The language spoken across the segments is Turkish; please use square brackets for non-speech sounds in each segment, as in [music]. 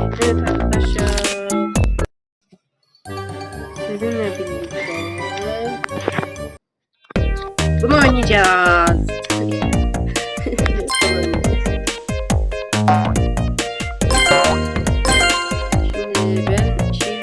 Evet arkadaşlar. Sizinle birlikte bunu oynayacağız. Şimdi ben şey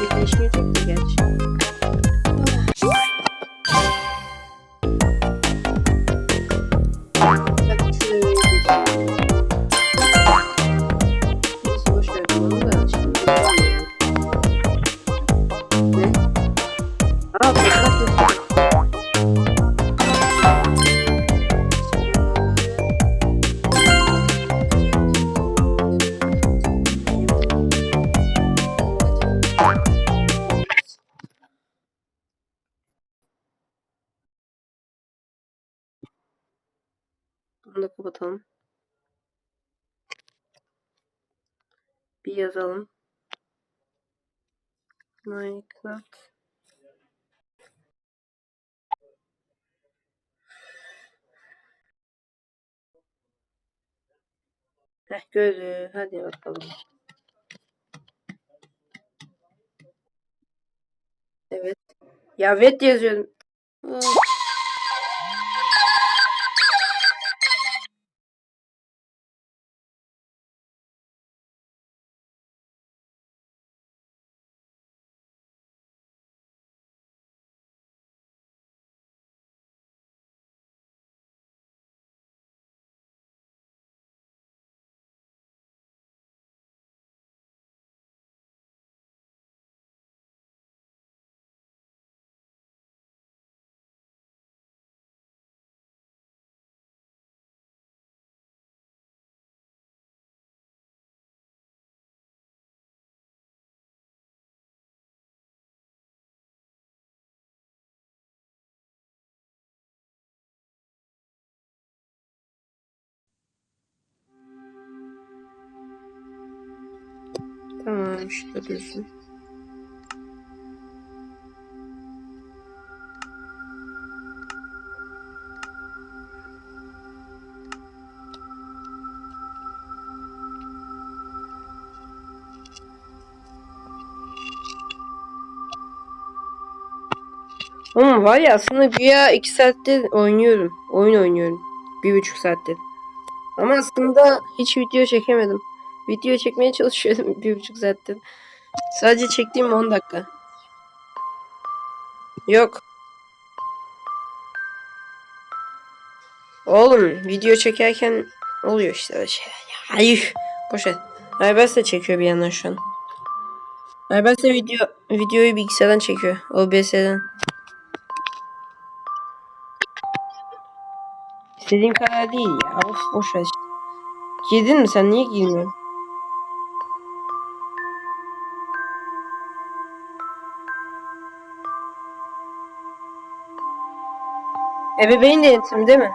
Birleşmeyecek de gerçi. Bunu da kapatalım. Bir yazalım. Minecraft. Heh gözü. Hadi bakalım. Evet. Ya evet yazıyorum. Hı. Tamam işte dursun. Ama var ya aslında güya iki saattir oynuyorum. Oyun oynuyorum. Bir buçuk saattir. Ama aslında hiç video çekemedim. Video çekmeye çalışıyorum bir buçuk saattir. Sadece çektiğim 10 dakika. Yok. Oğlum video çekerken oluyor işte öyle ya. Hayır. Boş ver. Aybars da çekiyor bir yandan şu an. Aybars da video, videoyu bilgisayardan çekiyor. OBS'den. İstediğim kadar değil ya. Of boş ver. Girdin mi sen? Niye girmiyorsun? Ebeveyn denetim değil mi?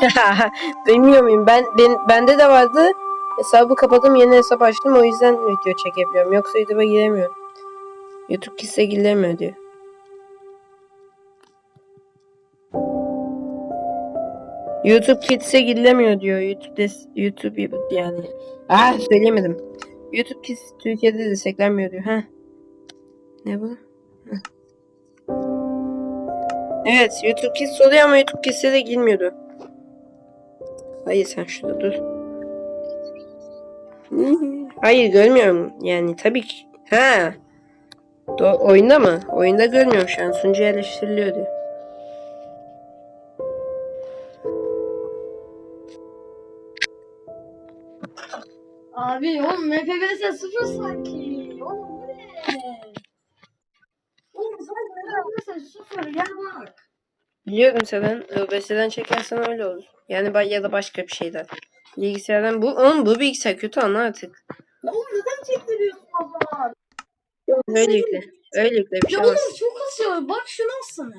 [laughs] Bilmiyor muyum? Ben, ben bende de vardı. Hesabı kapadım, yeni hesap açtım. O yüzden video çekebiliyorum. Yoksa YouTube'a giremiyorum. YouTube kisse giremiyor diyor. YouTube Kids'e girilemiyor diyor. YouTube YouTube yani. Ah söyleyemedim. YouTube Kids Türkiye'de desteklenmiyor diyor. Heh. Ne bu? Heh. Evet YouTube Kids oluyor ama YouTube Kids'e de girmiyordu. Hayır sen şurada dur. Hayır görmüyorum. Yani tabii ki. Ha. Do oyunda mı? Oyunda görmüyorum şu an. Sunucu yerleştiriliyor diyor. Abi oğlum MPBS sıfır sanki. Oğlum bu ne? Oğlum sen MPBS sıfır gel bak. Biliyorum zaten. OBS'den çekersen öyle olur. Yani ya da başka bir şeyden. Bilgisayardan bu. Oğlum bu bilgisayar kötü anla artık. Oğlum neden çektiriyorsun o zaman? Öylelikle. Öylelikle bir şey Ya oğlum olmaz. çok kasıyor. Bak şuna alsana.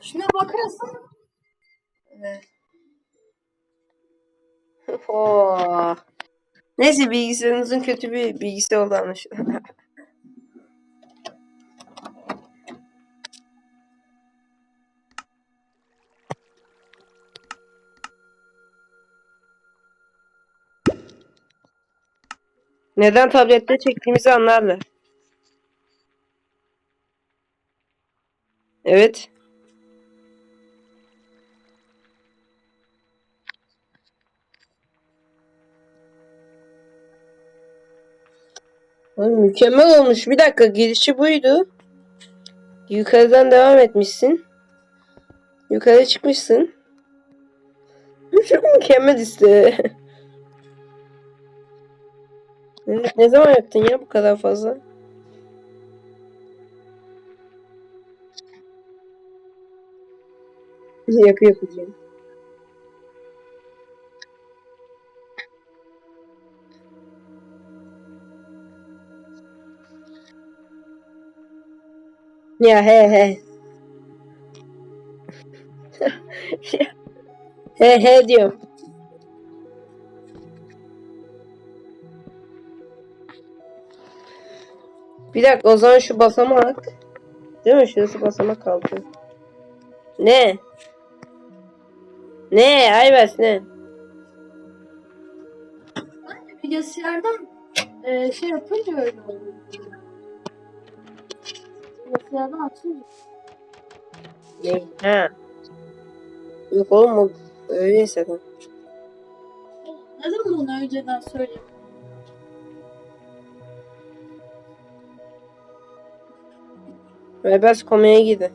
Şuna bakarsana. [laughs] Oo. Neyse bilgisayarınızın kötü bir bilgisi oldu anlaşılan. [laughs] Neden tablette çektiğimizi anlarlar. Evet. Ay, mükemmel olmuş. Bir dakika girişi buydu. Yukarıdan devam etmişsin. Yukarı çıkmışsın. [laughs] Çok mükemmel işte. Ne zaman yaptın ya bu kadar fazla? [laughs] Yapı yapacağım. Ya he he. [laughs] he he diyorum. Bir dakika o zaman şu basamak. Değil mi? Şurası basamak kaldı. Ne? Ne? Ayvaz ne? Bilgisayardan e, şey yapınca öyle oluyor. Bilgisayardan açınca. Ne? Ha. Yok oğlum o öyleyse de. Neden bunu önceden söyleyeyim? Rebels komaya gidi.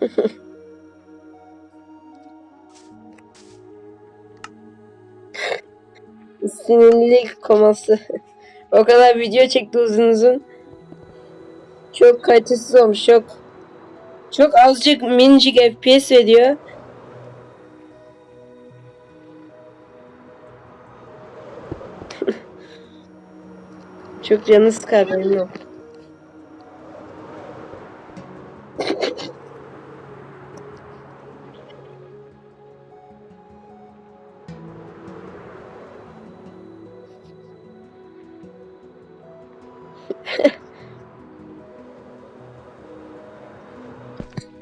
[laughs] Sinirlilik koması. o kadar video çekti uzun uzun. Çok kalitesiz olmuş çok. Çok azıcık minicik FPS veriyor. [laughs] çok canı sıkar benim yok. [laughs]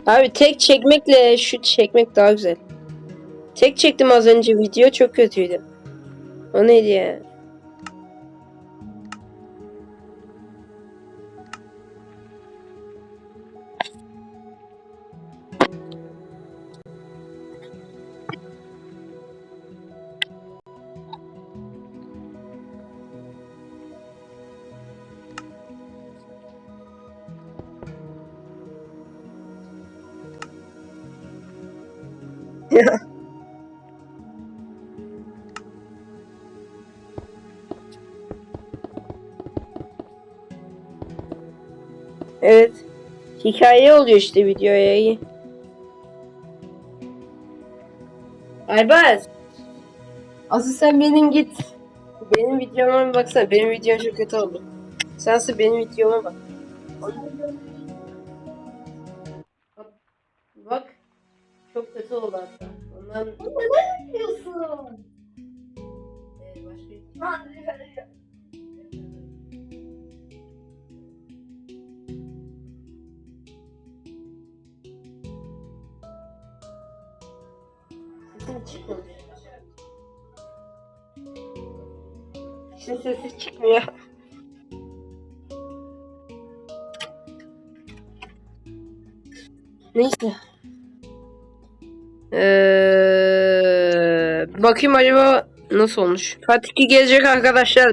Abi tek çekmekle şu çekmek daha güzel. Tek çektim az önce video çok kötüydü. O neydi ya? [laughs] Evet. Hikaye oluyor işte videoya. Aybaz. Asıl sen benim git. Benim videoma bir baksana. Benim videom çok kötü oldu. Sense benim videoma. Bak. Çok kötü oldu hatta. Ondan... Ama ne yapıyorsun? Ee, başka bir... Lan, çıkmıyor. Şimdi sesi çıkmıyor. Neyse. Ee, bakayım acaba nasıl olmuş. Fatih gelecek arkadaşlar.